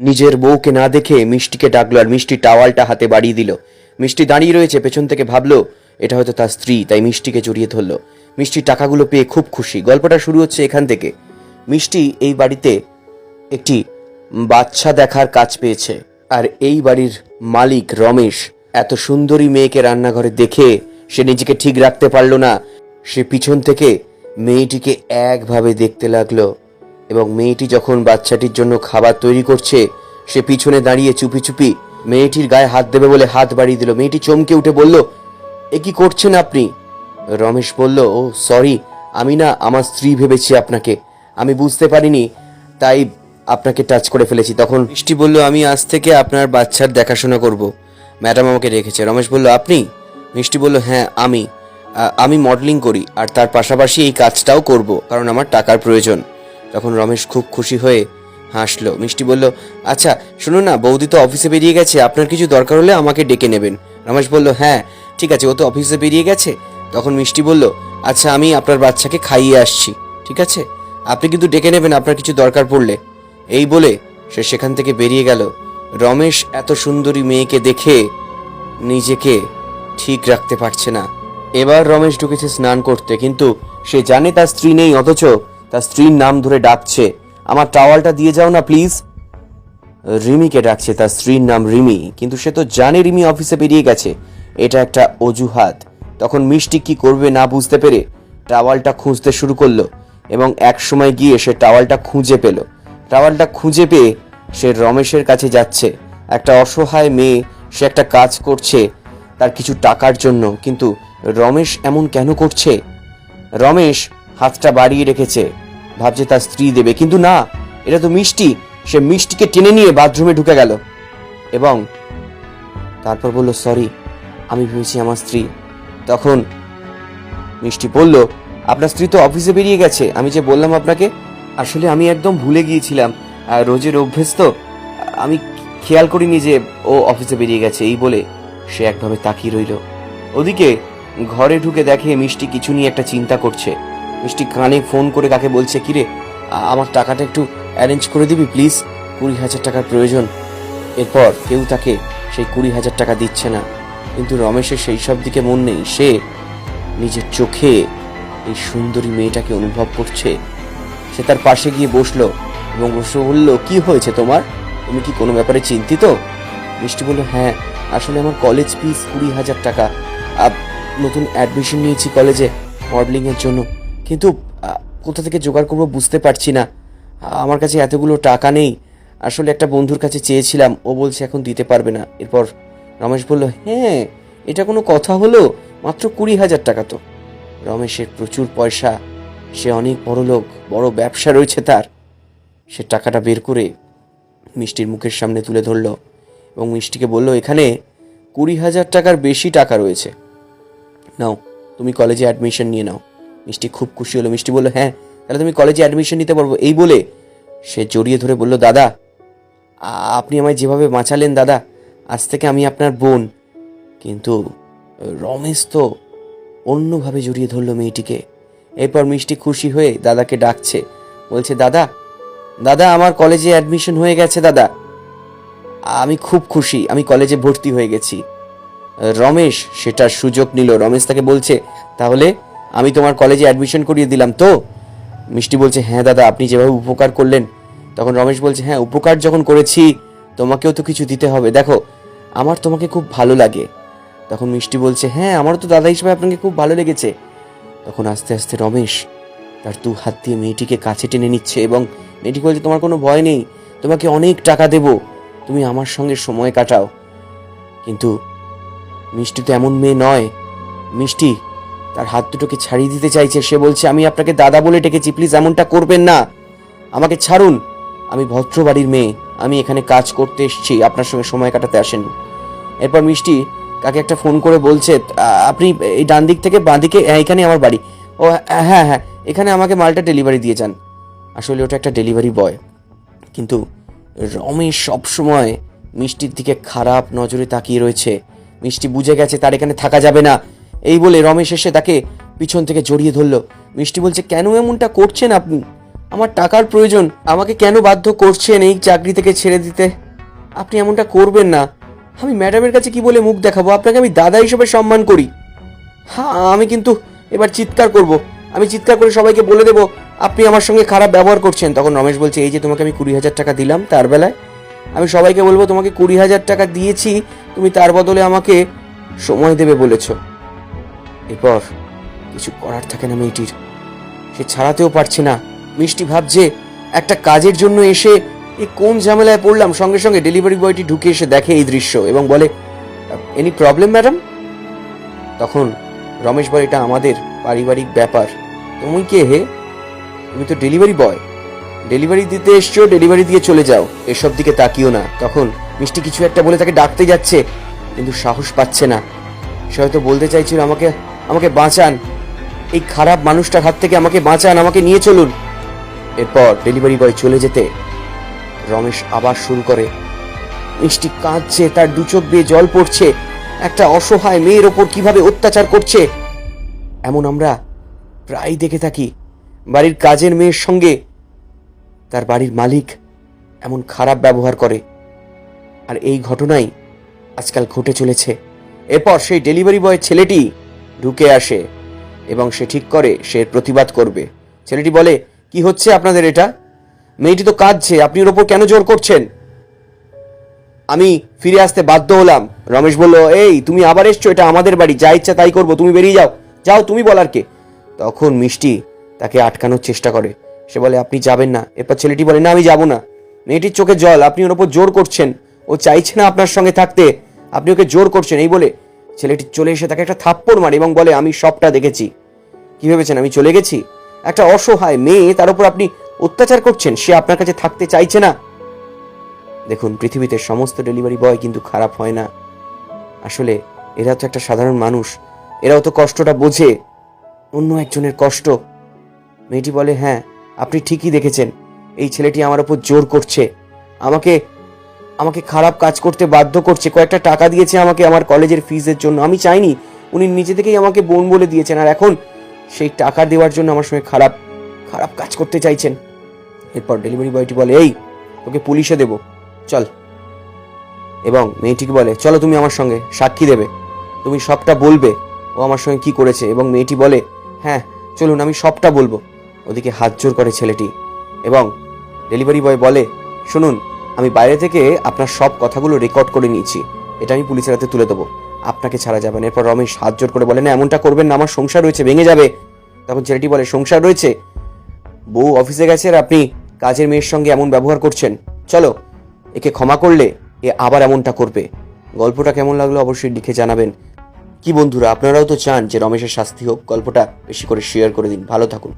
নিজের বউকে না দেখে মিষ্টিকে ডাকলো আর মিষ্টি টাওয়ালটা হাতে বাড়িয়ে দিল। মিষ্টি দাঁড়িয়ে রয়েছে, পেছন থেকে ভাবলো, এটা হয়তো তার স্ত্রী, তাই মিষ্টিকে জড়িয়ে ধরলো। মিষ্টি টাকাগুলো পেয়ে খুব খুশি। গল্পটা শুরু হচ্ছে এখান থেকে। মিষ্টি এই বাড়িতে একটি বাচ্চা দেখার কাজ পেয়েছে আর এই বাড়ির মালিক রমেশ এত সুন্দরী মেয়েকে রান্নাঘরে দেখে সে নিজেকে ঠিক রাখতে পারল না। সে পিছন থেকে মেয়েটিকে একভাবে দেখতে লাগল। এবং মেয়েটি যখন বাচ্চাটির জন্য খাবার তৈরি করছে, সে পিছনে দাঁড়িয়ে চুপি চুপি মেয়েটির গায়ে হাত দেবে বলে হাত বাড়িয়ে দিল। মেয়েটি চমকে উঠে বলল, এ কি করছেন আপনি? রমেশ বলল, ও, সরি, আমি না আমার স্ত্রী ভেবেছি আপনাকে। আমি বুঝতে পারিনি, তাই আপনাকে টাচ করে ফেলেছি। তখন মিষ্টি বলল, আমি আজ থেকে আপনার বাচ্চার দেখাশোনা করব। ম্যাডাম আমাকে রেখেছে। রমেশ বলল, আপনি? মিষ্টি বলল হ্যাঁ আমি। আমি মডেলিং করি, আর তার পাশাপাশি এই কাজটাও করব, কারণ আমার টাকার প্রয়োজন। তখন রমেশ খুব খুশি হয়ে হাসলো। মিষ্টি বলল আচ্ছা শুনুন না, বৌদি তো অফিসে বেরিয়ে গেছে, আপনার কিছু দরকার হলে আমাকে ডেকে নেবেন। রমেশ বলল হ্যাঁ ঠিক আছে, ও তো অফিসে বেরিয়ে গেছে। তখন মিষ্টি বলল আচ্ছা আমি আপনার বাচ্চাকে খাইয়ে আসছি, ঠিক আছে? আপনি কিন্তু ডেকে নেবেন, আপনার কিছু দরকার পড়লে। এই বলে সে সেখান থেকে বেরিয়ে গেল। রমেশ এত সুন্দরী মেয়েকে দেখে নিজেকে ঠিক রাখতে পারছে না। এবার রমেশ ঢুকেছে স্নান করতে, কিন্তু সে জানে তার স্ত্রী নেই, অথচ তার স্ত্রীর নাম ধরে ডাকছে। আমার টাওয়ালটা দিয়ে যাও না প্লিজ রিমিকে ডাকছে, তার স্ত্রীর নাম রিমি। কিন্তু সে তো জানে রিমি অফিসে বেরিয়ে গেছে। এটা একটা অজুহাত। তখন মিষ্টি কি করবে না বুঝতে পেরে টাওয়ালটা খুঁজতে শুরু করল এবং এক সময় গিয়ে সে টাওয়ালটা খুঁজে পেল। টাওয়ালটা খুঁজে পেয়ে সে রমেশের কাছে যাচ্ছে। একটা অসহায় মেয়ে, সে একটা কাজ করছে তার কিছু টাকার জন্য। কিন্তু রমেশ এমন কেন করছে? রমেশ হাতটা বাড়িয়ে রেখেছে। ভাবছে তার স্ত্রী দেবে। কিন্তু না, এটা তো মিষ্টি। সে মিষ্টিকে টেনে নিয়ে বাথরুমে ঢুকে গেল। এবং তারপর বলল, সরি, আমি ভেবেছি আমার স্ত্রী। তখন মিষ্টি বলল, আপনার স্ত্রী তো অফিসে বেরিয়ে গেছে। আমি যে বললাম আপনাকে, আসলে আমি একদম ভুলে গিয়েছিলাম। রোজের অভ্যেস তো, আমি খেয়াল করিনি যে ও অফিসে বেরিয়ে গেছে। এই বলে সে একভাবে তাকিয়ে রইল। ওদিকে ঘরে ঢুকে দেখে মিষ্টি কিছু নিয়ে একটা চিন্তা করছে। মিষ্টি কানে ফোন করে কাকে বলছে, কিরে আমার টাকাটা একটু অ্যারেঞ্জ করে দিবি প্লিজ কুড়ি হাজার টাকার প্রয়োজন। এরপর কেউ তাকে সেই কুড়ি হাজার টাকা দিচ্ছে না। কিন্তু রমেশের সেই সব দিকে মন নেই। সে নিজের চোখে এই সুন্দরী মেয়েটাকে অনুভব করছে। সে তার পাশে গিয়ে বসল এবং বসে বলল, কি হয়েছে তোমার? তুমি কি কোনো ব্যাপারে চিন্তিত? মিষ্টি বলল হ্যাঁ আসলে আমার কলেজ ফিস কুড়ি হাজার টাকা। নতুন অ্যাডমিশন নিয়েছি কলেজে মডেলিংয়ের জন্য। কিন্তু কোথা থেকে জোগাড় করব বুঝতে পারছি না। আমার কাছে এতগুলো টাকা নেই। আসলে একটা বন্ধুর কাছে চেয়েছিলাম, ও বলছে এখন দিতে পারবে না। এরপর রমেশ বলল হ্যাঁ এটা কোনো কথা হলো? মাত্র কুড়ি হাজার টাকা তো। রমেশের প্রচুর পয়সা, সে অনেক বড় লোক, বড় ব্যবসা রয়েছে তার। সে টাকাটা বের করে মিষ্টির মুখের সামনে তুলে ধরলো এবং মিষ্টিকে বলল, এখানে কুড়ি হাজার টাকার বেশি টাকা রয়েছে। নাও, তুমি কলেজে অ্যাডমিশন নিয়ে নাও। মিষ্টি খুব খুশি হলো। মিষ্টি বলল হ্যাঁ তাহলে তুমি কলেজে অ্যাডমিশন নিতে পারব। এই বলে সে জড়িয়ে ধরে বলল, দাদা, আপনি আমায় যেভাবে বাঁচালেন দাদা, আজ থেকে আমি আপনার বোন। কিন্তু রমেশ তো অন্যভাবে জড়িয়ে ধরলো মেয়েটিকে। এরপর মিষ্টি খুশি হয়ে দাদাকে ডাকছে, বলছে, দাদা দাদা, আমার কলেজে অ্যাডমিশন হয়ে গেছে, দাদা। আমি খুব খুশি, আমি কলেজে ভর্তি হয়ে গেছি। রমেশ সেটার সুযোগ নিল। রমেশ তাকে বলছে, তাহলে আমি তোমার কলেজে অ্যাডমিশন করিয়ে দিলাম তো? মিষ্টি বলছে হ্যাঁ দাদা, আপনি যেভাবে উপকার করলেন। তখন রমেশ বলছে হ্যাঁ উপকার যখন করেছি, তোমাকেও তো কিছু দিতে হবে। দেখো, আমার তোমাকে খুব ভালো লাগে। তখন মিষ্টি বলছে হ্যাঁ আমারও তো দাদা হিসেবে আপনাকে খুব ভালো লেগেছে। তখন আস্তে আস্তে রমেশ তার দু হাত দিয়ে মেয়েটিকে কাছে টেনে নিচ্ছে এবং মেয়েটি বলছে, তোমার কোনো ভয় নেই, তোমাকে অনেক টাকা দেব। তুমি আমার সঙ্গে সময় কাটাও। কিন্তু মিষ্টি তো এমন মেয়ে নয়। মিষ্টি তার হাত দুটোকে ছাড়িয়ে দিতে চাইছে। সে বলছে আমি আপনাকে দাদা বলে ডেকেছি প্লিজ এমনটা করবেন না। আমাকে ছাড়ুন। আমি ভদ্র বাড়ির মেয়ে। আমি এখানে কাজ করতে এসেছি। আপনার সঙ্গে সময় কাটাতে আসেন এরপর মিষ্টি কাকে একটা ফোন করে বলছে আপনি এই ডান দিক থেকে বাঁ দিকে হ্যাঁ, এখানে আমার বাড়ি। ও হ্যাঁ হ্যাঁ এখানে আমাকে মালটা ডেলিভারি দিয়ে যান। আসলে ওটা একটা ডেলিভারি বয়। কিন্তু রমেশ সবসময় মিষ্টির দিকে খারাপ নজরে তাকিয়ে রয়েছে। মিষ্টি বুঝে গেছে তার এখানে থাকা যাবে না। এই বলে রমেশ এসে তাকে পিছন থেকে জড়িয়ে ধরলো। মিষ্টি বলছে, কেন এমনটা করছেন আপনি? আমার টাকার প্রয়োজন। আমাকে কেন বাধ্য করছেন এই চাকরি থেকে ছেড়ে দিতে? আপনি এমনটা করবেন না। আমি ম্যাডামের কাছে কি বলে মুখ দেখাবো? আপনাকে আমি দাদা হিসেবে সম্মান করি। হ্যাঁ আমি কিন্তু এবার চিৎকার করব। আমি চিৎকার করে সবাইকে বলে দেবো, আপনি আমার সঙ্গে খারাপ ব্যবহার করছেন। তখন রমেশ বলছে, এই যে তোমাকে আমি কুড়ি হাজার টাকা দিলাম তার বেলায়, আমি সবাইকে বলব তোমাকে কুড়ি হাজার টাকা দিয়েছি। তুমি তার বদলে আমাকে সময় দেবে বলেছ। এরপর কিছু করার থাকে না মেয়েটির। সে ছাড়াতেও পারছে না। মিষ্টি ভাবছে, একটা কাজের জন্য এসে এই কোন ঝামেলায় পড়লাম? সঙ্গে সঙ্গে ডেলিভারি বয়টি ঢুকে এসে দেখে এই দৃশ্য এবং বলে এনি প্রবলেম ম্যাডাম তখন রমেশ বলে, এটা আমাদের পারিবারিক ব্যাপার। তুমি কে হে? তুমি তো ডেলিভারি বয়। ডেলিভারি দিতে এসছো, ডেলিভারি দিয়ে চলে যাও। এসব দিকে তাকিও না। তখন মিষ্টি কিছু একটা বলে তাকে ডাকতে যাচ্ছে, কিন্তু সাহস পাচ্ছে না। সে হয়তো বলতে চাইছিল, আমাকে আমাকে বাঁচান। এই খারাপ মানুষটার হাত থেকে আমাকে বাঁচান, আমাকে নিয়ে চলুন। এরপর ডেলিভারি বয় চলে যেতে রমেশ আবার শুরু করে। মিষ্টি কাঁদছে, তার দু চোখ দিয়ে জল পড়ছে। একটা অসহায় মেয়ের ওপর কীভাবে অত্যাচার করছে? এমন আমরা প্রায় দেখে থাকি। বাড়ির কাজের মেয়ের সঙ্গে তার বাড়ির মালিক এমন খারাপ ব্যবহার করে। আর এই ঘটনাই আজকাল ঘটে চলেছে। এরপর সেই ডেলিভারি বয় ছেলেটি ঢুকে আসে এবং সে ঠিক করে, সে প্রতিবাদ করবে। ছেলেটি বলে, কি হচ্ছে আপনাদের এটা? মেয়েটি তো কাঁদছে, আপনি ওর ওপর কেন জোর করছেন? আমি ফিরে আসতে বাধ্য হলাম। রমেশ বলল, এই, তুমি আবার এসছো, এটা আমাদের বাড়ি, যা ইচ্ছা তাই করব, তুমি বেরিয়ে যাও। যাও, তুমি বলার কে? তখন মিষ্টি তাকে আটকানোর চেষ্টা করে। সে বলে, আপনি যাবেন না। এরপর ছেলেটি বলে, না, আমি যাব না। মেয়েটির চোখে জল, আপনি ওর ওপর জোর করছেন। ও চাইছে না আপনার সঙ্গে থাকতে। আপনি ওকে জোর করছেন। এই বলে ছেলেটি চলে এসে তাকে একটা থাপ্পড় মারে এবং বলে, আমি সবটা দেখেছি। কি ভেবেছেন, আমি চলে গেছি? একটা অসহায় মেয়ে, তার উপর আপনি অত্যাচার করছেন, সে আপনার কাছে থাকতে চাইছে না। দেখুন, পৃথিবীতে সমস্ত ডেলিভারি বয় কিন্তু খারাপ হয় না। আসলে এরা তো একটা সাধারণ মানুষ, এরাও তো কষ্টটা বোঝে। অন্য একজনের কষ্ট। মেয়েটি বলে হ্যাঁ আপনি ঠিকই দেখেছেন। এই ছেলেটি আমার ওপর জোর করছে। আমাকে আমাকে খারাপ কাজ করতে বাধ্য করছে, কয়েকটা টাকা দিয়েছে আমাকে আমার কলেজের ফিজের জন্য। আমি চাইনি, উনি নিজে থেকেই আমাকে বোন বলে দিয়েছেন, আর এখন সেই টাকা দেওয়ার জন্য আমার সঙ্গে খারাপ খারাপ কাজ করতে চাইছেন। এরপর ডেলিভারি বয়টি বলে, এই, তোকে পুলিশে দেবো, চল। এবং মেয়েটিকে বলে, চলো তুমি আমার সঙ্গে, সাক্ষী দেবে, তুমি সবটা বলবে, ও আমার সঙ্গে কি করেছে? এবং মেয়েটি বলে হ্যাঁ চলুন আমি সবটা বলব। ওদিকে হাত জোর করে ছেলেটি, এবং ডেলিভারি বয় বলে, শুনুন আমি বাইরে থেকে আপনার সব কথাগুলো রেকর্ড করে নিয়েছি। এটা আমি পুলিশের হাতে তুলে দেবো। আপনাকে ছাড়া যাবে না। এরপর রমেশ হাত জোর করে বলে, না, এমনটা করবেন না। আমার সংসার রয়েছে, ভেঙে যাবে। তখন ছেলেটি বলে, সংসার রয়েছে? বউ অফিসে গেছে আর আপনি কাজের মেয়ের সঙ্গে এমন ব্যবহার করছেন। চলো, একে ক্ষমা করলে এ আবার এমনটা করবে। গল্পটা কেমন লাগল অবশ্যই লিখে জানাবেন। কি বন্ধুরা, আপনারাও তো চান যে রমেশের শাস্তি হোক। গল্পটা বেশি করে শেয়ার করে দিন। ভালো থাকুন।